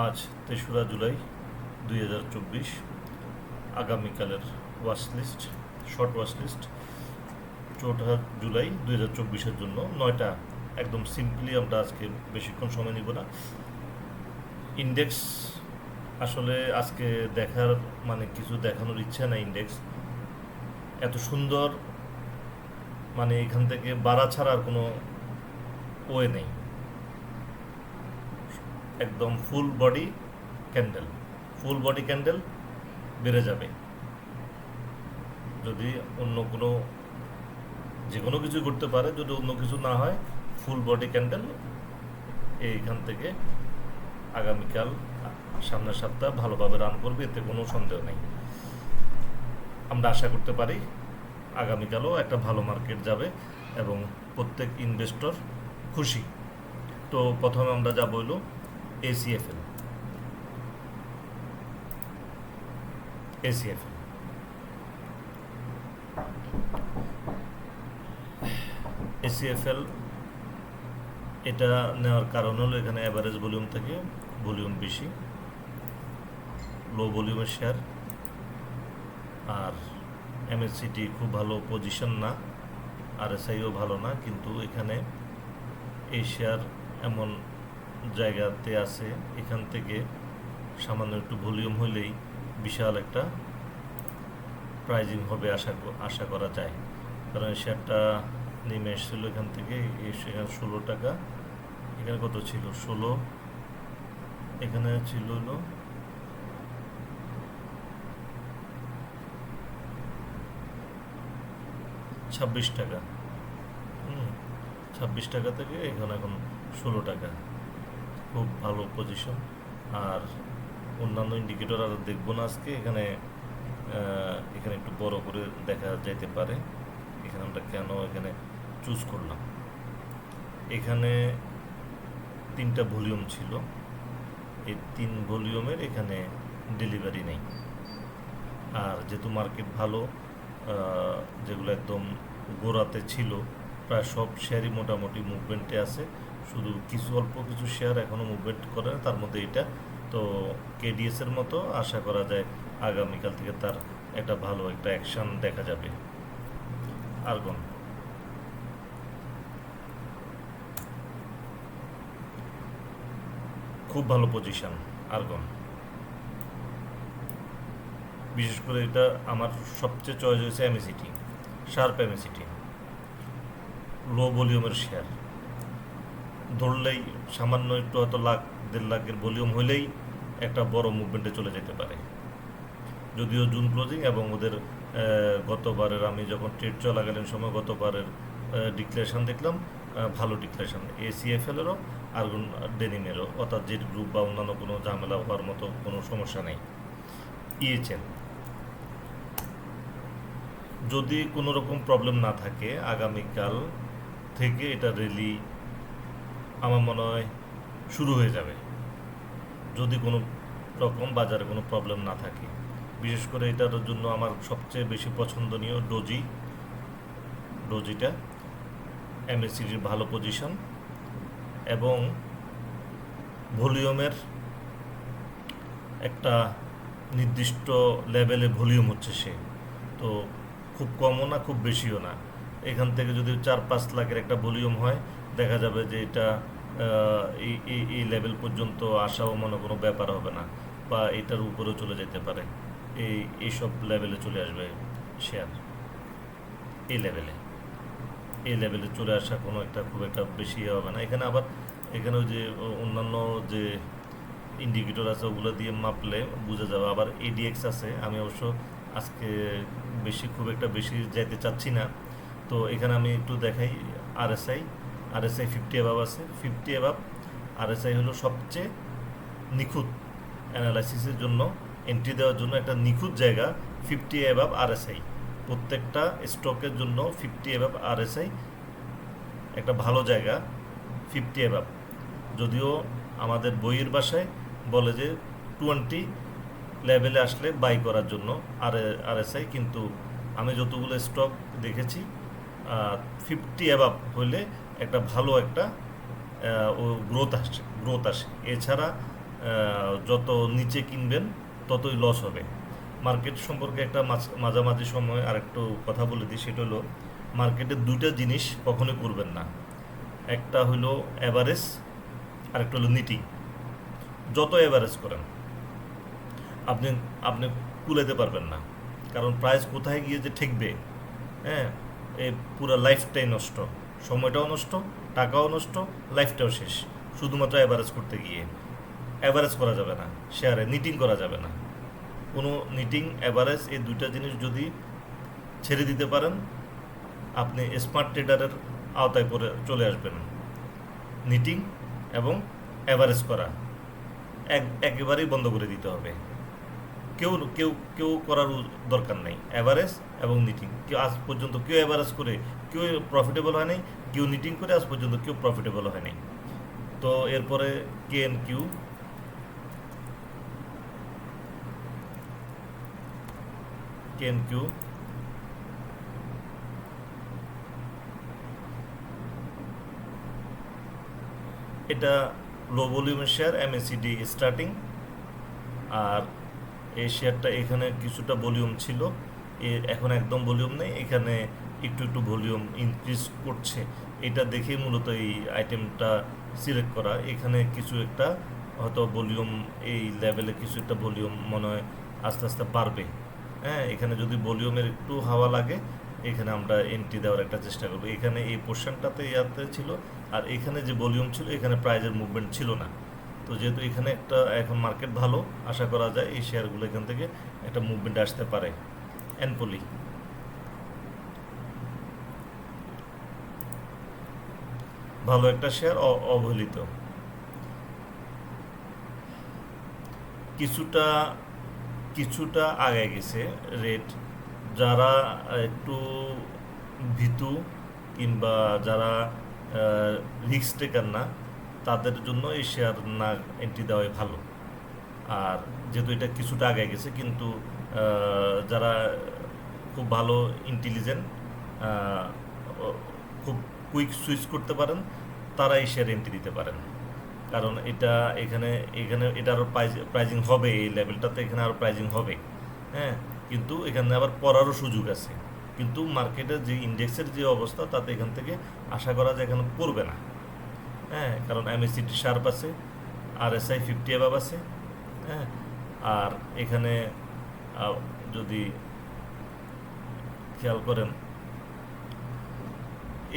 আজ তেসরা জুলাই দুই হাজার চব্বিশ। আগামীকালের লিস্ট শর্ট লিস্ট চৌঠা জুলাই দুই হাজার চব্বিশের জন্য। নয়টা একদম সিম্পলি আমরা আজকে বেশিক্ষণ সময় নিব না। ইন্ডেক্স আসলে আজকে দেখার মানে কিছু দেখানোর ইচ্ছা না ইন্ডেক্স এত সুন্দর মানে এখান থেকে বাড়া ছাড়া আর কোনো ওয়ে নেই। একদম full body candle full body candle বেড়ে যাবে। যদি অন্য কোনো যে কোনো কিছু করতে পারে, যদি অন্য কিছু না হয় ফুল বডি ক্যান্ডেল এইখান থেকে আগামীকাল সামনের সপ্তাহ ভালোভাবে রান করবে, এতে কোনো সন্দেহ নেই। আমরা আশা করতে পারি আগামীকালও একটা ভালো মার্কেট যাবে এবং প্রত্যেক ইনভেস্টর খুশি। তো প্রথমে আমরা যা হলো এসিএফএল এসিএফএল এসিএফএল এটা নেওয়ার কারণ হলো এখানে অ্যাভারেজ ভলিউম থেকে ভলিউম বেশি লো ভলিউমের শেয়ার আর এমএসসিটি খুব ভালো পজিশন না আর এসআইও ভালো না, কিন্তু এখানে এই শেয়ার এমন জায়গাতে আছে, এখান থেকে সামান্য একটু ভলিউম হলেই বিশাল একটা প্রাইজিং হবে আশা আশা করা যায়। কারণ শেয়ারটা নেমে এসেছিল এখান থেকে শেয়ার ষোলো টাকা, এখানে কত ছিল? ষোলো, এখানে ছিল হলো ছাব্বিশ টাকা। হুম, ছাব্বিশ টাকা থেকে এখানে, এখন ষোলো টাকা। খুব ভালো পজিশন আর অন্যান্য ইন্ডিকেটর আর দেখব না আজকে। এখানে এখানে একটু বড় করে দেখা যাইতে পারে। এখানে আমরা কেন এখানে চুজ করলাম? এখানে তিনটা ভলিউম ছিল। এই তিন ভলিউমের এখানে ডেলিভারি নেই। আর যেহেতু মার্কেট ভালো যেগুলো একদম গোড়াতে ছিল, প্রায় সব শেয়ারই মোটামুটি মুভমেন্টে আছে। শুধু কিছু অল্প কিছু শেয়ার এখনও মুভমেন্ট করে তার মধ্যে এটা। তো কেডিএস এর মতো আশা করা যায় আগামীকাল থেকে তার একটা ভালো একটা অ্যাকশন দেখা যাবে। আর্গন খুব ভালো পজিশন আর্গন বিশেষ করে এটা আমার সবচেয়ে চয়েস হয়েছে এমএসিটি শার্প এমএসিটি লো ভলিউমের শেয়ার ধরলেই সামান্য একটু হয়তো লাখ, দেড় লাখের ভলিউম হলেই একটা বড় মুভমেন্টে চলে যেতে পারে। যদিও জুন ক্লোজিং এবং ওদের গতবারের আমি যখন ট্রেড চলাকালীন সময় গতবারের ডিক্লারেশন দেখলাম ভালো ডিক্লারেশন এসিএফএলেরও আর ডেনিমেরও অর্থাৎ জেড গ্রুপ বা অন্যান্য কোনো ঝামেলা হওয়ার মতো কোনো সমস্যা নেই। ইএচএল যদি কোনো রকম প্রবলেম না থাকে, আগামীকাল থেকে এটা রেলি আমার মনে হয় শুরু হয়ে যাবে। যদি কোনো রকম বাজারে কোনো প্রবলেম না থাকে। বিশেষ করে এটার জন্য আমার সবচেয়ে বেশি পছন্দনীয় ডোজি। ডোজিটা এমএসসিডির ভালো পজিশন এবং ভলিউমের একটা নির্দিষ্ট লেভেলে ভলিউম হচ্ছে সে। তো খুব কমও না, খুব বেশিও না। এখান থেকে যদি চার পাঁচ লাখের একটা ভলিউম হয় দেখা যাবে যে এটা এই লেভেল পর্যন্ত আসাও মনে কোনো ব্যাপার হবে না বা এটার উপরেও চলে যেতে পারে। এই এইসব লেভেলে চলে আসবে শেয়ার এই লেভেলে এই লেভেলে চলে আসা কোনো একটা খুব একটা বেশি ইয়ে হবে না। এখানে আবার, এখানে যে অন্যান্য যে ইন্ডিকেটর আছে, ওগুলো দিয়ে মাপলে বোঝা যাবে। আবার এডিএক্স আছে, আমি অবশ্য আজকে বেশি, খুব একটা বেশি যাইতে চাচ্ছি না। তো এখানে আমি একটু দেখাই আরএসআই আরএসআই ফিফটি অ্যাভাব আছে। ফিফটি অ্যাভাব আরএসআই হলো সবচেয়ে নিখুঁত অ্যানালাইসিসের জন্য এন্ট্রি দেওয়ার জন্য একটা নিখুঁত জায়গা ফিফটি অ্যাভাব আরএসআই প্রত্যেকটা স্টকের জন্য ফিফটি অ্যাভাব আরএসআই একটা ভালো জায়গা ফিফটি অ্যাভাব যদিও আমাদের বইয়ের বাসায় বলে যে টোয়েন্টি লেভেলে আসলে বাই করার জন্য আর আরএসআই কিন্তু আমি যতগুলো স্টক দেখেছি ফিফটি অ্যাভাব হলে একটা ভালো একটা ও গ্রোথ আসছে গ্রোথ আসে। এছাড়া যত নিচে কিনবেন, ততই লস হবে। মার্কেট সম্পর্কে একটা মাঝ- মাঝামাঝি সময় আর একটু কথা বলে দিই, সেটা হলো মার্কেটে দুইটা জিনিস কখনোই করবেন না। একটা হলো অ্যাভারেজ আর একটা হলো নিটিং যত অ্যাভারেজ করেন, আপনি আপনি কুলাতে পারবেন না। কারণ প্রাইস কোথায় গিয়ে যে ঠেকবে হ্যাঁ? এই পুরো লাইফটাই নষ্ট। সময়টাও নষ্ট, টাকাও নষ্ট লাইফটাও শেষ। শুধুমাত্র অ্যাভারেজ করতে গিয়ে। অ্যাভারেজ করা যাবে না। শেয়ারে নিটিং করা যাবে না। কোনো নিটিং অ্যাভারেজ এই দুইটা জিনিস যদি ছেড়ে দিতে পারেন, আপনি স্মার্ট ট্রেডারের আওতায় পরে চলে আসবেন। নিটিং এবং অ্যাভারেজ করা। এক, একেবারেই বন্ধ করে দিতে হবে। কেউ কেউ কেউ করার দরকার নেই। অ্যাভারেজ এবং নিটিং কেউ আজ পর্যন্ত কেউ অ্যাভারেজ করে কেউ প্রফিটেবল হয় কেউ নিটিং করে আজ পর্যন্ত কেউ প্রফিটেবল হয় তো এরপরে K N Q K N Q এটা লো ভলিউমের শেয়ার এমএসিডি স্টার্টিং আর এই শেয়ারটা এখানে কিছুটা ভলিউম ছিল। এখন একদম ভলিউম নেই, এখানে একটু একটু ভলিউম ইনক্রিজ করছে। এটা দেখেই মূলত এই আইটেমটা সিলেক্ট করা। এখানে কিছু একটা হয়তো ভলিউম এই লেভেলে কিছু একটা ভলিউম মনে হয় আস্তে আস্তে বাড়বে। হ্যাঁ এখানে যদি ভলিউমের একটু হাওয়া লাগে, এখানে আমরা এন্ট্রি দেওয়ার একটা চেষ্টা করব। এখানে এই পোর্শনটাতে ইয়াতে ছিল, আর এখানে যে ভলিউম ছিল, এখানে প্রাইজের মুভমেন্ট ছিল না। তো যেহেতু এখানে একটা এখন মার্কেট ভালো, আশা করা যায় এই শেয়ারগুলো এখান থেকে একটা মুভমেন্ট আসতে পারে। এনপলি ভালো একটা শেয়ার অবহেলিত। কিছুটা কিছুটা আগে গেছে রেট যারা একটু ভীতু কিংবা যারা রিক্স টেকার না তাদের জন্য এই শেয়ার না এন্ট্রি দেওয়াই ভালো। আর যেহেতু এটা কিছুটা আগে গেছে, কিন্তু যারা খুব ভালো ইন্টেলিজেন্ট খুব কুইক সুইচ করতে পারেন তারা এই শেয়ার এন্ট্রি দিতে পারেন। কারণ এটা এখানে এখানে এটা আরও প্রাইজ হবে, এই লেভেলটাতে এখানে আরও প্রাইজিং হবে। হ্যাঁ কিন্তু এখানে আবার পড়ারও সুযোগ আছে। কিন্তু মার্কেটের যে ইন্ডেক্সের যে অবস্থা, তাতে এখান থেকে আশা করা যায় এখানে পড়বে না। হ্যাঁ কারণ এমএসিটি শার্প আছে R S I fifty above আছে হ্যাঁ আর এখানে যদি খেয়াল করেন,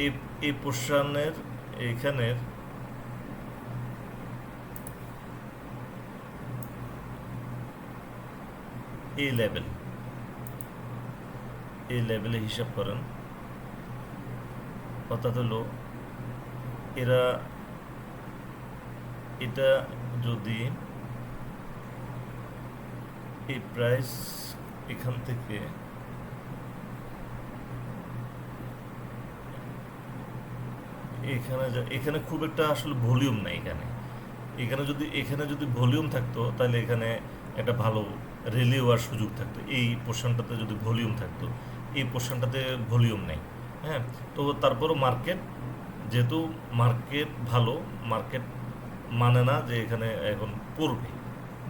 এই এই পোর্শনের এইখানের, এই লেভেল এই লেভেলে হিসাব করেন, অর্থাৎ হলো, এরা এটা যদি এই প্রাইস এখান থেকে এখানে এখানে খুব একটা আসলে ভলিউম নাই এখানে। এখানে যদি এখানে যদি ভলিউম থাকতো, তাহলে এখানে একটা ভালো রেলি হওয়ার সুযোগ থাকতো। এই পোর্শনটাতে যদি ভলিউম থাকতো, এই পোর্শনটাতে ভলিউম নেই হ্যাঁ? তো তারপরও মার্কেট যেহেতু মার্কেট ভালো মার্কেট মানে না যে এখানে এখন পড়বে,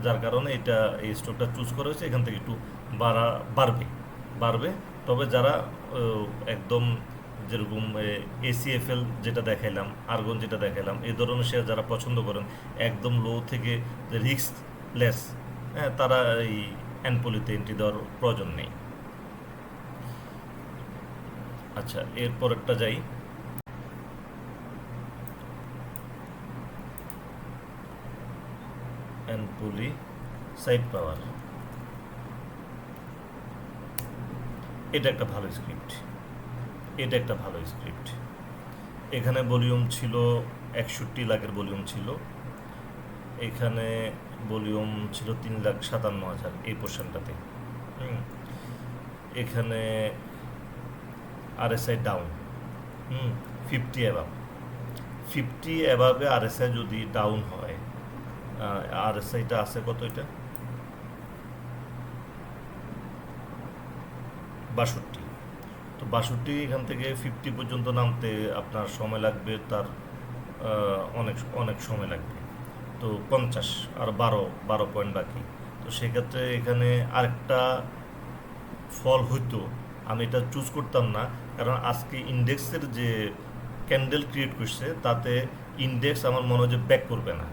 যার কারণে এটা এই স্টকটা চুজ করা হয়েছে, এখান থেকে একটু বাড়া, বাড়বে বাড়বে। তবে যারা একদম যেরকম এসিএফএল যেটা দেখাইলাম আর্গন যেটা দেখাইলাম এই ধরনের শেয়ার যারা পছন্দ করেন, একদম লো থেকে রিস্ক লেস হ্যাঁ তারা এই অ্যানপলিতে এন্ট্রি দেওয়ার প্রয়োজন নেই। আচ্ছা এরপর একটা যাই। অ্যানপলি সাইড পাওয়ার এটা একটা ভালো স্ক্রিপ্ট এটা একটা ভালো স্ক্রিপ্ট এখানে ভলিউম ছিল একষট্টি লাখের ভলিউম ছিল। এখানে ভলিউম ছিল তিন লাখ সাতান্ন হাজার এই পোর্শনটাতে এখানে আরএসআই ডাউন হুম fifty above fifty above RSI যদি ডাউন হয় আরএসআইটা আছে, কত এটা? বাষট্টি। তো বাষট্টি, এখান থেকে ফিফটি পর্যন্ত নামতে আপনার সময় লাগবে, তার অনেক অনেক সময় লাগবে। তো পঞ্চাশ আর বারো বারো পয়েন্ট বাকি। তো সেক্ষেত্রে এখানে আরেকটা ফল হইতো, আমি এটা চুজ করতাম না, কারণ আজকে ইন্ডেক্সের যে ক্যান্ডেল ক্রিয়েট করছে, তাতে ইন্ডেক্স আমার মনে হয় যে ব্যাক করবে না।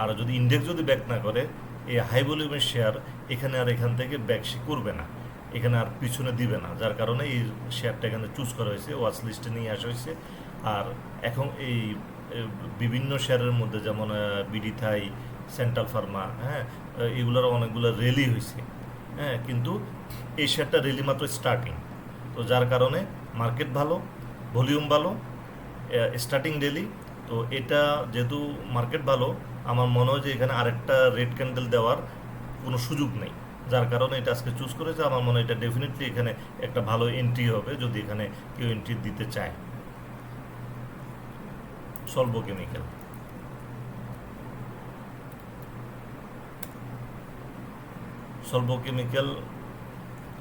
আর যদি ইন্ডেক্স যদি ব্যাক না করে, এই হাই ভলিউমের শেয়ার এখানে আর এখান থেকে ব্যাক সে করবে না। এখানে আর পিছনে দিবে না। যার কারণে এই শেয়ারটা এখানে চুজ করা হয়েছে ওয়াচ লিস্টে নিয়ে আসা হয়েছে। আর এখন এই বিভিন্ন শেয়ারের মধ্যে যেমন বিডি থাই সেন্ট্রাল ফার্মা হ্যাঁ এগুলোর অনেকগুলো রেলি হয়েছে। হ্যাঁ কিন্তু এই শেয়ারটা রেলি মাত্র স্টার্টিং তো যার কারণে মার্কেট ভালো ভলিউম ভালো স্টার্টিং রেলি তো এটা যেহেতু মার্কেট ভালো আমার মনে হয় যে এখানে আরেকটা রেড ক্যান্ডেল দেওয়ার কোনো সুযোগ নেই। যার কারণে এটা আজকে চুজ করেছে, আমার মনে হয় এটা ডেফিনেটলি এখানে একটা ভালো এন্ট্রি হবে যদি এখানে কেউ এন্ট্রি দিতে চায়। স্বল্প কেমিক্যাল স্বল্প কেমিক্যাল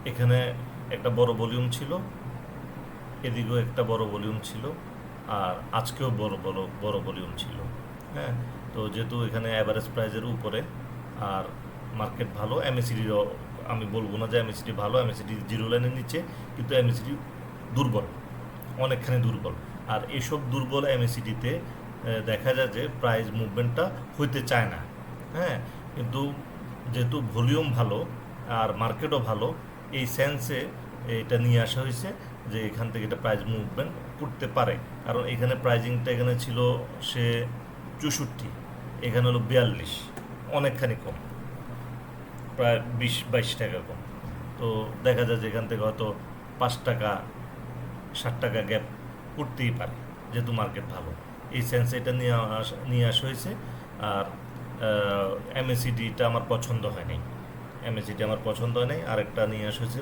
এখানে একটা বড় ভলিউম ছিল, এদিকেও একটা বড় ভলিউম ছিল, আর আজকেও বড় বড় বড় ভলিউম ছিল। হ্যাঁ? তো যেহেতু এখানে অ্যাভারেজ প্রাইজের উপরে, আর মার্কেট ভালো এমএসিডিরও আমি বলব না যে এমএসিডি ভালো এমএসিডি জিরো লাইনের নিচে, কিন্তু এমএসিডি দুর্বল, অনেকখানি দুর্বল। আর এইসব দুর্বল এমএসিডিতে দেখা যায় যে প্রাইস মুভমেন্টটা হইতে চায় না। হ্যাঁ কিন্তু যেহেতু ভলিউম ভালো, আর মার্কেটও ভালো, এই সেন্সে এটা নিয়ে আসা হয়েছে যে এখান থেকে এটা প্রাইস মুভমেন্ট করতে পারে। কারণ এখানে প্রাইজিংটা এখানে ছিল সে চৌষট্টি। এখানে হলো বিয়াল্লিশ অনেকখানি কম। প্রায় বিশ, বাইশ টাকা কম। তো দেখা যায় যে এখান থেকে হয়তো পাঁচ টাকা, ষাট টাকা গ্যাপ করতেই পারে, যেহেতু মার্কেট ভালো। এই সেন্স এটা নিয়ে আসা নিয়ে আসা হয়েছে। আর এমএসিডিটা আমার পছন্দ হয় নাই। এমএসিডি আমার পছন্দ হয় নাই। আরেকটা নিয়ে আসা হয়েছে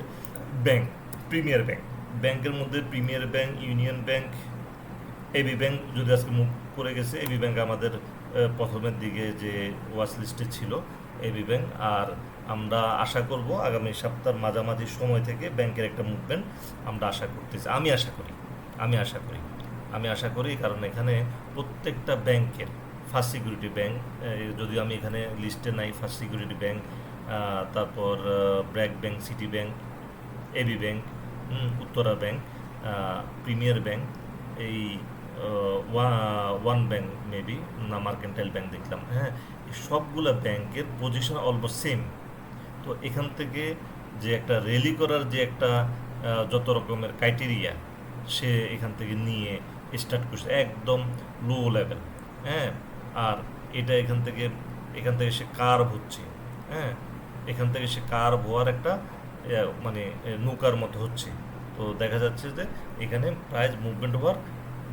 ব্যাংক, প্রিমিয়ার ব্যাংক। ব্যাংকের মধ্যে premier bank, union bank, AB bank যদি আজকে মুভ করে গেছে, এবি ব্যাংক আমাদের প্রথমের দিকে যে ওয়াচ লিস্টে ছিল এবি ব্যাংক। আর আমরা আশা করব আগামী সপ্তাহের মাঝামাঝি সময় থেকে ব্যাংকের একটা মুভমেন্ট আমরা আশা করতেছি। আমি আশা করি, আমি আশা করি, আমি আশা করি, কারণ এখানে প্রত্যেকটা ব্যাংকের ফার্স্ট সিকিউরিটি ব্যাংক যদিও আমি এখানে লিস্টে নাই ফার্স্ট সিকিউরিটি ব্যাংক তারপর BRAC bank city bank AB bank Uttara bank premier bank এই ওয়ান ব্যাংক মেবি না মার্কেন্টাইল ব্যাংক দেখলাম হ্যাঁ? সবগুলা ব্যাংকের পজিশন অলমোস্ট সেম তো এখান থেকে যে একটা রেলি করার যে একটা যত রকমের ক্রাইটেরিয়া সে এখান থেকে নিয়ে স্টার্ট করছে, একদম লো লেভেল হ্যাঁ? আর এটা এখান থেকে এখান থেকে সে কার্ভ হচ্ছে হ্যাঁ? এখান থেকে সে কার্ভ হওয়ার একটা মানে নৌকার মতো হচ্ছে। তো দেখা যাচ্ছে যে এখানে প্রাইস মুভমেন্ট হওয়ার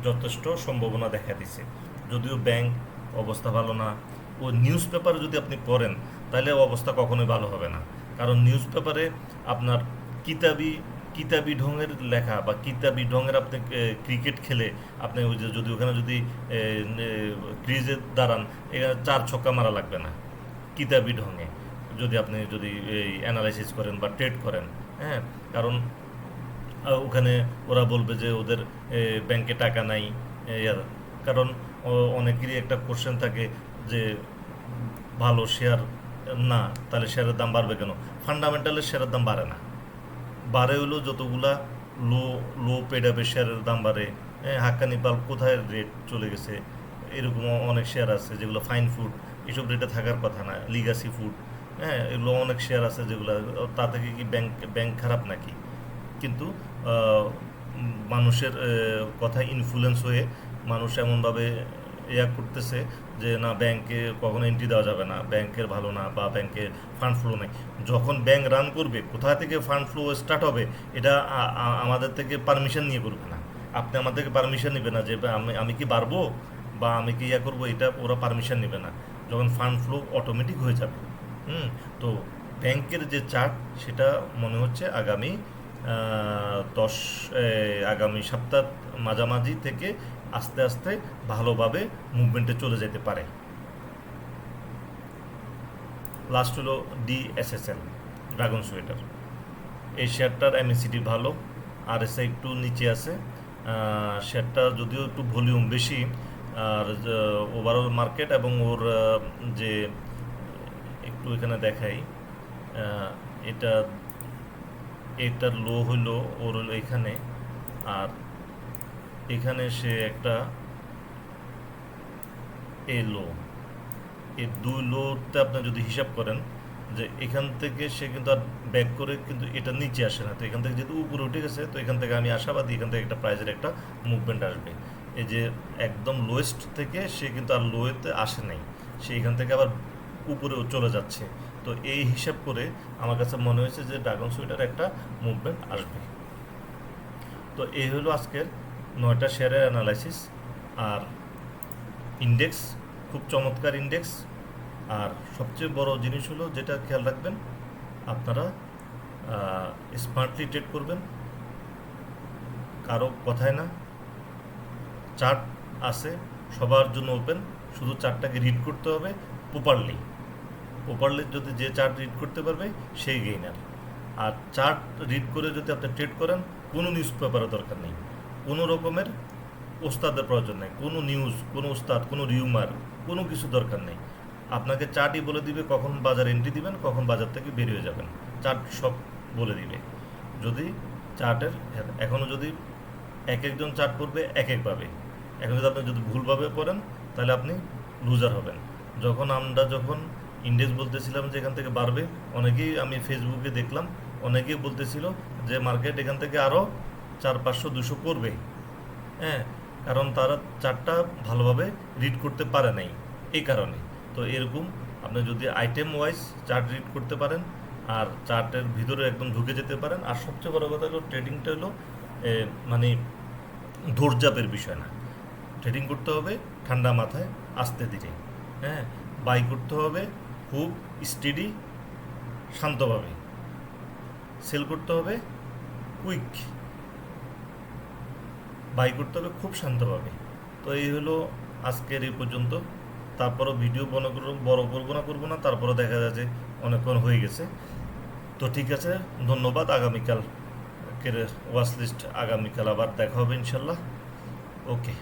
যথেষ্ট সম্ভাবনা দেখা দিচ্ছে যদিও ব্যাংক অবস্থা ভালো না ও নিউজ পেপার যদি আপনি পড়েন, তাহলে অবস্থা কখনোই ভালো হবে না। কারণ নিউজ পেপারে আপনার কিতাবি কিতাবি ঢঙের লেখা বা কিতাবি ঢঙের আপনি ক্রিকেট খেলে আপনি ওই যে যদি ওখানে যদি ক্রিজে দাঁড়ান এখানে চার ছক্কা মারা লাগবে না কিতাবি ঢঙে। যদি আপনি যদি এই অ্যানালাইসিস করেন বা ট্রেড করেন হ্যাঁ? কারণ ওখানে ওরা বলবে যে ওদের ব্যাংকে টাকা নাই কারণ অনেকেরই একটা কোশ্চেন থাকে যে ভালো শেয়ার না, তাহলে শেয়ারের দাম বাড়বে কেন? ফান্ডামেন্টালের শেয়ারের দাম বাড়ে না। বাড়ে হলো যতগুলা লো লো পেড আপের শেয়ারের দাম বাড়ে। হাক্কানি বাল্ব কোথায় রেট চলে গেছে? এরকম অনেক শেয়ার আছে যেগুলো ফাইন ফুড এসব রেটে থাকার কথা না লিগাসি ফুড হ্যাঁ এগুলো অনেক শেয়ার আছে যেগুলো, তা থেকে কি ব্যাংক ব্যাংক খারাপ নাকি? কিন্তু মানুষের কথা ইনফ্লুয়েন্স হয়ে মানুষ এমনভাবে ইয়া করতেছে যে, না, ব্যাংকে কখনো এন্ট্রি দেওয়া যাবে না। ব্যাংকের ভালো না বা ব্যাংকের ফান্ড ফ্লো নেই। যখন ব্যাংক রান করবে, কোথা থেকে ফান্ড ফ্লো স্টার্ট হবে, এটা আমাদের থেকে পারমিশন নিয়ে করবে না। আপনি আমার থেকে পারমিশন নেবে না যে, আমি আমি কি পারব বা আমি কি ইয়া করব? এটা ওরা পারমিশন নেবে না। যখন ফান্ড ফ্লো অটোমেটিক হয়ে যাবে। হুম? তো ব্যাংকের যে চার্ট সেটা মনে হচ্ছে আগামী দশ আগামী সপ্তাহ মাঝামাঝি থেকে আস্তে আস্তে ভালোভাবে মুভমেন্টে চলে যেতে পারে। লাস্ট হলো ডিএসএসএল ড্রাগন সোয়েটার এই শেয়ারটার এমএসিডি ভালো আর এসে একটু নিচে আছে। শেয়ারটা যদিও একটু ভলিউম বেশি, আর ওভারঅল মার্কেট এবং ওর যে, একটু এখানে দেখাই এটা এটার লো হলো ওর হলো এখানে, আর এখানে সে একটা এ লো। এই দুই লোতে আপনি যদি হিসাব করেন যে এখান থেকে সে কিন্তু আর ব্যাক করে কিন্তু এটা নিচে আসে না। তো এখান থেকে যেহেতু উপরে উঠে গেছে, তো এখান থেকে আমি আশাবাদী এখান থেকে একটা প্রাইজের একটা মুভমেন্ট আসবে। এই যে একদম লোয়েস্ট থেকে সে কিন্তু আর লোয়েতে আসে নাই। সে এখান থেকে আবার উপরেও চলে যাচ্ছে। তো এই হিসাব করে আমার কাছে মনে হয়েছে যে ড্রাগন সুইটার একটা মুভমেন্ট আসবে। তো এই হলো আজকের নয়টা শেয়ারের অ্যানালাইসিস আর ইন্ডেক্স খুব চমৎকার ইন্ডেক্স আর সবচেয়ে বড় জিনিস হলো যেটা খেয়াল রাখবেন, আপনারা স্মার্টলি ট্রেড করবেন। কারও কথায় না। চার্ট আছে, সবার জন্য ওপেন শুধু চার্টটাকে রিড করতে হবে প্রপারলি প্রপারলি যদি যে চার্ট রিড করতে পারবে, সেই গেইনার আর চার্ট রিড করে যদি আপনি ট্রেড করেন, কোনো নিউজ পেপারের দরকার নেই। কোনো রকমের ওস্তাদের প্রয়োজন নেই। কোনো নিউজ কোনো ওস্তাদ, কোনো রিউমার কোনো কিছু দরকার নেই। আপনাকে চার্টই বলে দিবে কখন বাজার এন্ট্রি দিবেন, কখন বাজার থেকে বেরিয়ে যাবেন। চার্ট সব বলে দিবে। যদি চার্টের এখনও যদি এক একজন চার্ট করবে, এক একভাবে এখন যদি আপনি যদি ভুলভাবে করেন তাহলে আপনি লুজার হবেন। যখন আমরা যখন ইন্ডেক্স বলতেছিলাম যে এখান থেকে বাড়বে, অনেকেই আমি ফেসবুকে দেখলাম, অনেকেই বলতেছিল যে মার্কেট এখান থেকে আরও চার পাঁচশো, দুশো করবে। হ্যাঁ কারণ তারা চারটা ভালোভাবে রিড করতে পারে নাই এই কারণে। তো এরকম আপনি যদি আইটেম ওয়াইজ চার্ট রিড করতে পারেন, আর চার্টের ভিতরে একদম ঢুকে যেতে পারেন, আর সবচেয়ে বড় কথা হলো ট্রেডিংটা হলো মানে ধৈর্যাপের বিষয় না। ট্রেডিং করতে হবে, ঠান্ডা মাথায়, আস্তে ধীরে। হ্যাঁ বাই করতে হবে খুব স্টেডি শান্তভাবে। সেল করতে হবে কুইক বাই করতে হবে খুব শান্তভাবে। তো এই হলো আজকের এই পর্যন্ত। তারপরও ভিডিও করব, বড় করব না করব না, তারপরও দেখা যায় যে অনেকক্ষণ হয়ে গেছে। তো ঠিক আছে, ধন্যবাদ। আগামীকাল ওয়াচ লিস্ট আগামীকাল আবার দেখা হবে ইনশাল্লাহ। ওকে